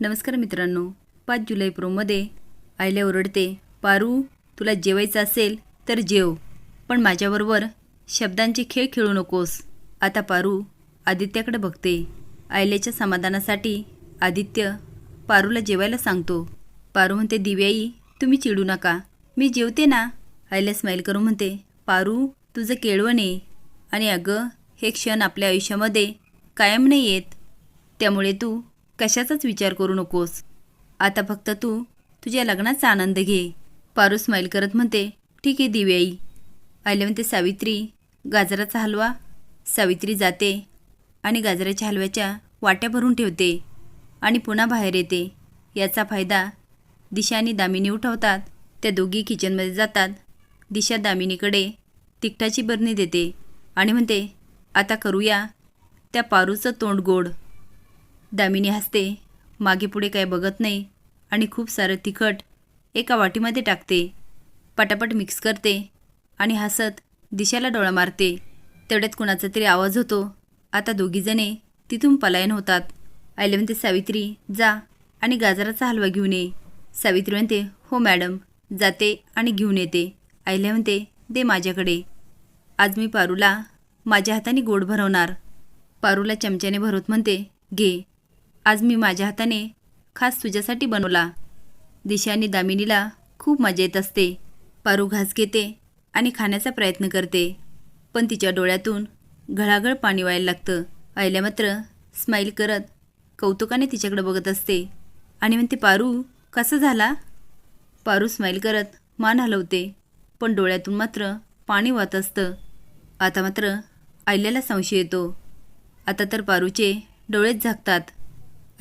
नमस्कार मित्रांनो पाच जुलै प्रोमध्ये आईला ओरडते पारू तुला जेवायचं असेल तर जेव पण माझ्याबरोबर शब्दांचे खेळ खेळू नकोस. आता पारू आदित्याकडे बघते. आयल्याच्या समाधानासाठी आदित्य पारूला जेवायला सांगतो. पारू म्हणते दिव्याई तुम्ही चिडू नका. मी जेवते ना. आईला स्माईल करून म्हणते पारू तुझं केळवण आहे आणि अगं हे क्षण आपल्या आयुष्यामध्ये कायम नाही येत. त्यामुळे तू कशाचाच विचार करू नकोस. आता फक्त तू तुझ्या लग्नाचा आनंद घे. पारू स्माईल करत म्हणते ठीक आहे दिव्याई. आईला म्हणते सावित्री गाजराचा हलवा. सावित्री जाते आणि गाजराच्या हलव्याच्या वाट्या भरून ठेवते आणि पुन्हा बाहेर येते. याचा फायदा दिशा आणि दामिनी उठवतात. त्या दोघी किचनमध्ये जातात. दिशा दामिनीकडे तिखटाची बरणी देते आणि म्हणते आता करूया. त्या पारूचं तोंड गोड. दामिनी हसते. मागे पुढे काय बघत नाही. आणि खूप सारं तिखट एका वाटीमध्ये टाकते. पटापट मिक्स करते. आणि हसत दिशाला डोळा मारते. तेवढ्यात कुणाचा तरी आवाज होतो. आता दोघीजणे तिथून पलायन होतात. आईले म्हणते सावित्री जा आणि गाजराचा हलवा घेऊन ये. सावित्री म्हणते हो मॅडम जाते आणि घेऊन येते. आईले म्हणते दे माझ्याकडे. आज मी पारूला माझ्या हाताने गोड भरवणार. पारूला चमच्याने भरवत म्हणते घे. आज मी माझ्या हाताने खास तुझ्यासाठी बनवला. दिशा आणि दामिनीला खूप मजा येत असते. पारू घास घेते आणि खाण्याचा प्रयत्न करते. पण तिच्या डोळ्यातून घळाघळ पाणी व्हायला लागतं. आईला मात्र स्माईल करत कौतुकाने तिच्याकडे बघत असते. आणि म्हणते पारू कसं झाला? पारू स्माईल करत मान हलवते. पण डोळ्यातून मात्र पाणी वाहत असतं. आता मात्र आयल्याला संशय येतो. आता तर पारूचे डोळेच झाकतात.